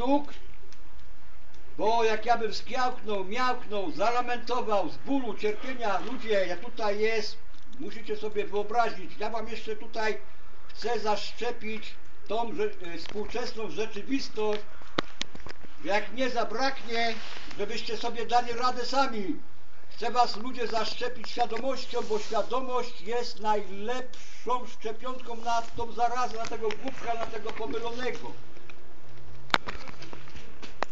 sztuk, bo jak ja bym skiałknął, miałknął, zalamentował z bólu, cierpienia, ludzie, jak tutaj jest, musicie sobie wyobrazić, ja wam jeszcze tutaj chcę zaszczepić tą e, współczesną rzeczywistość, jak nie zabraknie, żebyście sobie dali radę sami. Chcę was ludzie zaszczepić świadomością, bo świadomość jest najlepszą szczepionką na tą zarazę, na tego głupka, na tego pomylonego.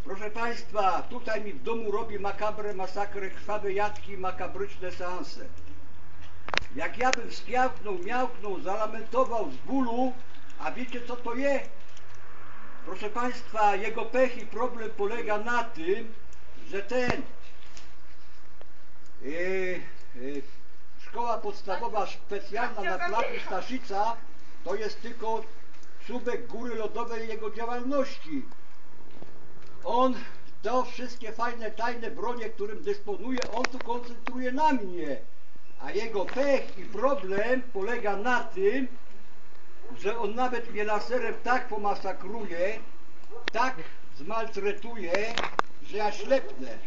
Proszę Państwa, tutaj mi w domu robi makabrę, masakrę, krwawe jadki, makabryczne seanse. Jak ja bym skiałknął, miałknął, zalamentował z bólu, a wiecie co to jest? Proszę Państwa, jego pech i problem polega na tym, że ten yy, yy, szkoła podstawowa specjalna na placu Staszica to jest tylko czubek góry lodowej jego działalności. On to wszystkie fajne, tajne bronie, którym dysponuje, on tu koncentruje na mnie. A jego pech i problem polega na tym, że on nawet mnie laserem tak pomasakruje, tak zmaltretuje, że ja ślepnę.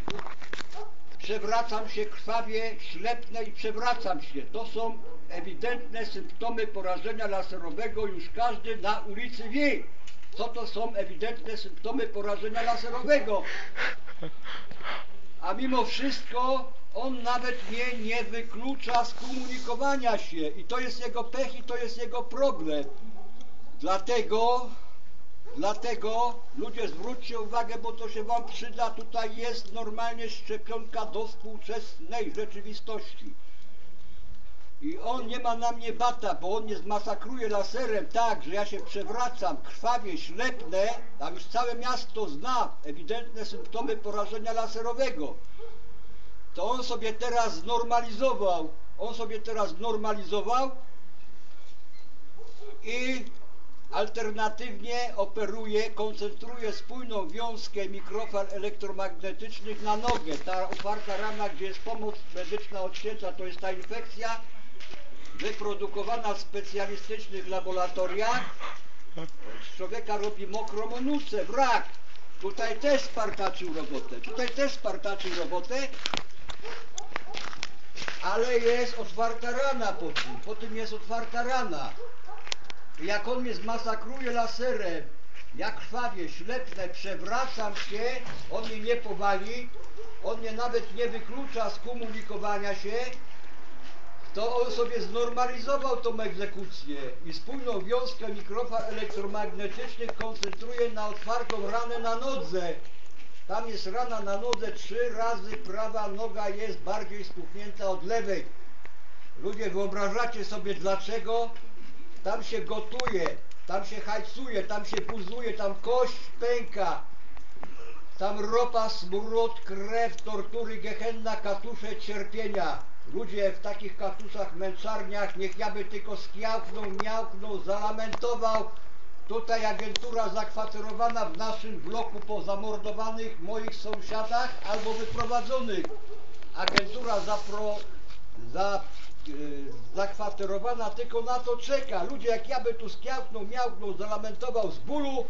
Przewracam się, krwawie, ślepnę i przewracam się. To są ewidentne symptomy porażenia laserowego. Już każdy na ulicy wie, co to są ewidentne symptomy porażenia laserowego. A mimo wszystko on nawet mnie nie wyklucza z komunikowania się i to jest jego pech i to jest jego problem. Dlatego, dlatego ludzie zwróćcie uwagę, bo to się wam przyda, tutaj jest normalnie szczepionka do współczesnej rzeczywistości. I on nie ma na mnie bata, bo on mnie zmasakruje laserem tak, że ja się przewracam, krwawie, ślepnę, a już całe miasto zna ewidentne symptomy porażenia laserowego. To on sobie teraz znormalizował, on sobie teraz znormalizował i alternatywnie operuje, koncentruje spójną wiązkę mikrofal elektromagnetycznych na nogę. Ta otwarta rana, gdzie jest pomoc medyczna odcięta, to jest ta infekcja wyprodukowana w specjalistycznych laboratoriach. Z człowieka robi mokrą o nuce, wrak. Tutaj też spartaczył robotę, tutaj też spartaczył robotę, ale jest otwarta rana po tym, po tym jest otwarta rana. Jak on mnie zmasakruje laserem, jak krwawie, ślepnę, przewracam się, on mnie nie powali, on mnie nawet nie wyklucza z komunikowania się, to on sobie znormalizował tą egzekucję i spójną wiązkę mikrofal elektromagnetycznych koncentruje na otwartą ranę na nodze. Tam jest rana na nodze, trzy razy prawa noga jest bardziej spuchnięta od lewej. Ludzie, wyobrażacie sobie dlaczego? Tam się gotuje, tam się hajcuje, tam się buzuje, tam kość pęka. Tam ropa, smród, krew, tortury, gehenna, katusze, cierpienia. Ludzie w takich katuszach, męczarniach, niech ja by tylko skiałknął, miałknął, zalamentował. Tutaj agentura zakwaterowana w naszym bloku po zamordowanych moich sąsiadach albo wyprowadzonych. Agentura zapro, za, yy, zakwaterowana tylko na to czeka. Ludzie jak ja by tu skiałknął, miałknął, zalamentował z bólu,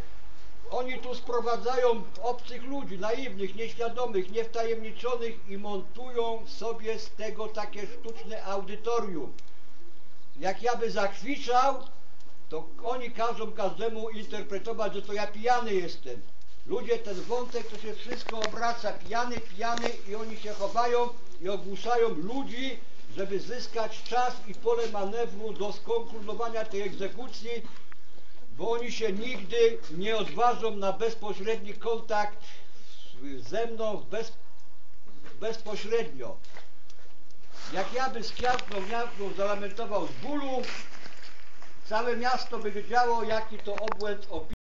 oni tu sprowadzają obcych ludzi, naiwnych, nieświadomych, niewtajemniczonych i montują sobie z tego takie sztuczne audytorium. Jak ja by zakwiczał, to oni każą każdemu interpretować, że to ja pijany jestem. Ludzie, ten wątek to się wszystko obraca, pijany, pijany i oni się chowają i ogłuszają ludzi, żeby zyskać czas i pole manewru do skonkludowania tej egzekucji, bo oni się nigdy nie odważą na bezpośredni kontakt ze mną bez, bezpośrednio. Jak ja by skiapnął, miałknął, zalamentował z bólu, całe miasto by wiedziało, jaki to obłęd opinii.